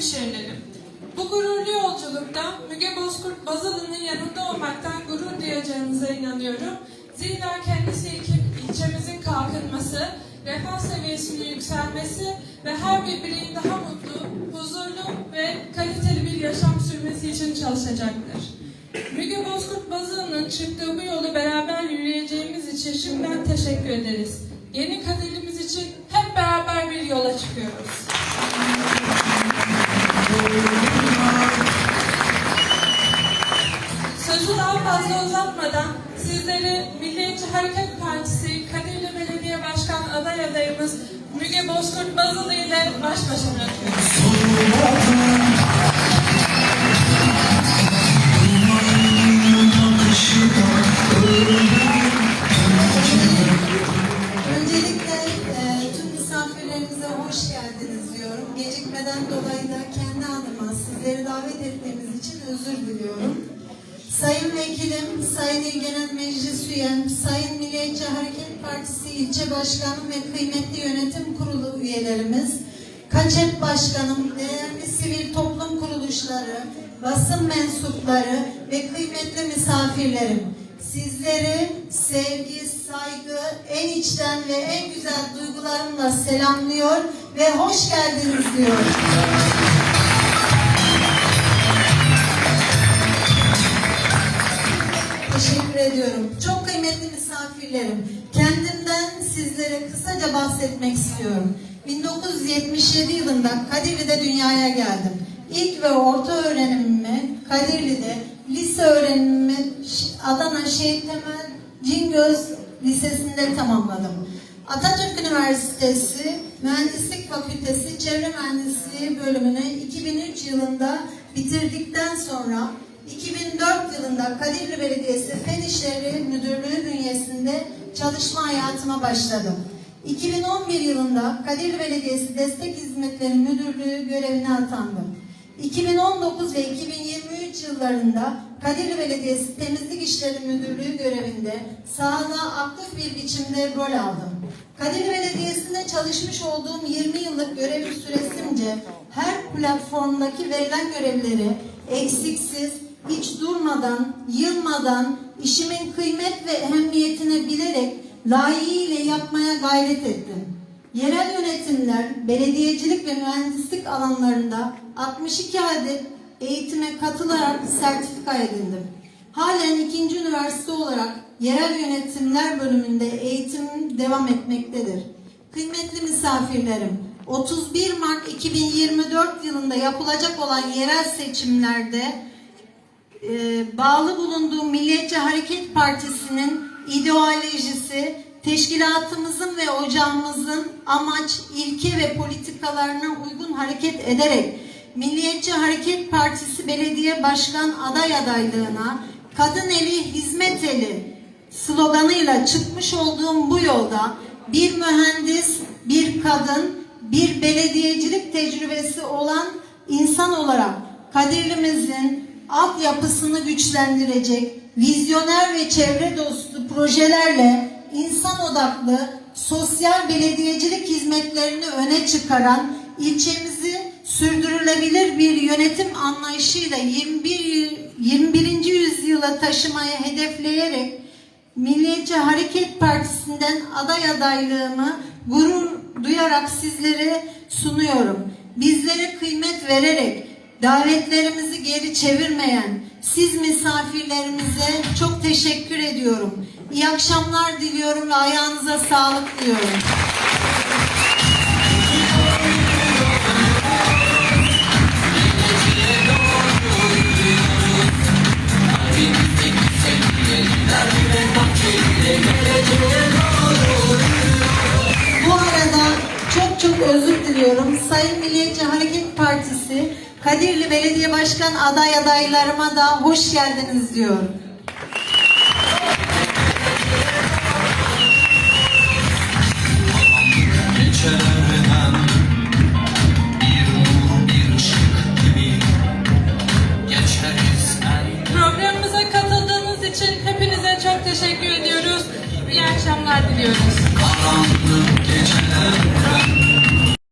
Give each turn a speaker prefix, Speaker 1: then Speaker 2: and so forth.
Speaker 1: hemşerilerim. Bu gururlu yolculukta Müge Bozkurt Bazalı'nın yanında olmaktan gurur duyacağınıza inanıyorum. Zira kendisi ilçemizin kalkınması, refah seviyesinin yükselmesi ve her bir bireyin daha mutlu, huzurlu ve kaliteli bir yaşam sürmesi için çalışacaktır. Müge Bozkurt Bazalı'nın çıktığı bu yolu beraber yürüyeceğimiz için şimdiden teşekkür ederiz. Yeni kaderimiz için hep beraber bir yola çıkıyoruz. Uzatmadan sizleri Milliyetçi Hareket Partisi Kadirli Belediye Başkan aday adayımız Müge Bozkurt Bazalı ile baş başa bırakıyoruz.
Speaker 2: E, hoş geldiniz diyorum. Gecikmeden dolayı da kendi adıma sizleri davet ettiğimiz için özür diliyorum. Sayın Vekilim, Sayın Genel Meclis Üyem, Sayın Milliyetçi Hareket Partisi İlçe Başkanım ve kıymetli yönetim kurulu üyelerimiz, Kaçep Başkanım, değerli sivil toplum kuruluşları, basın mensupları ve kıymetli misafirlerim. Sizleri sevgi, saygı, en içten ve en güzel duygularımla selamlıyor ve hoş geldiniz diyorum. Ediyorum. Çok kıymetli misafirlerim. Kendimden sizlere kısaca bahsetmek istiyorum. 1977 yılında Kadirli'de dünyaya geldim. İlk ve orta öğrenimimi Kadirli'de, lise öğrenimimi Adana Şehit Temel Cingöz Lisesi'nde tamamladım. Atatürk Üniversitesi Mühendislik Fakültesi Çevre Mühendisliği bölümünü 2003 yılında bitirdikten sonra 2004 yılında Kadirli Belediyesi Fen İşleri Müdürlüğü bünyesinde çalışma hayatıma başladım. 2011 yılında Kadirli Belediyesi Destek Hizmetleri Müdürlüğü görevine atandım. 2019 ve 2023 yıllarında Kadirli Belediyesi Temizlik İşleri Müdürlüğü görevinde sahada aktif bir biçimde rol aldım. Kadirli Belediyesi'nde çalışmış olduğum 20 yıllık görev süresince her platformdaki verilen görevleri eksiksiz, hiç durmadan, yılmadan, işimin kıymet ve ehemmiyetini bilerek layığıyla yapmaya gayret ettim. Yerel yönetimler, belediyecilik ve mühendislik alanlarında 62 adet eğitime katılarak sertifika edindim. Halen ikinci üniversite olarak yerel yönetimler bölümünde eğitimim devam etmektedir. Kıymetli misafirlerim, 31 Mart 2024 yılında yapılacak olan yerel seçimlerde e, bağlı bulunduğum Milliyetçi Hareket Partisi'nin ideolojisi, teşkilatımızın ve ocağımızın amaç, ilke ve politikalarına uygun hareket ederek Milliyetçi Hareket Partisi Belediye Başkan aday adaylığına kadın eli hizmet eli sloganıyla çıkmış olduğum bu yolda bir mühendis, bir kadın, bir belediyecilik tecrübesi olan insan olarak Kadirlimizin altyapısını güçlendirecek, vizyoner ve çevre dostu projelerle insan odaklı sosyal belediyecilik hizmetlerini öne çıkaran ilçemizi sürdürülebilir bir yönetim anlayışıyla 21, 21. yüzyıla taşımaya hedefleyerek Milliyetçi Hareket Partisi'nden aday adaylığımı gurur duyarak sizlere sunuyorum. Bizlere kıymet vererek davetlerimizi geri çevirmeyen siz misafirlerimize çok teşekkür ediyorum. İyi akşamlar diliyorum ve ayağınıza sağlık diliyorum. Partisi Kadirli Belediye Başkan aday adaylarıma da hoş geldiniz diyorum.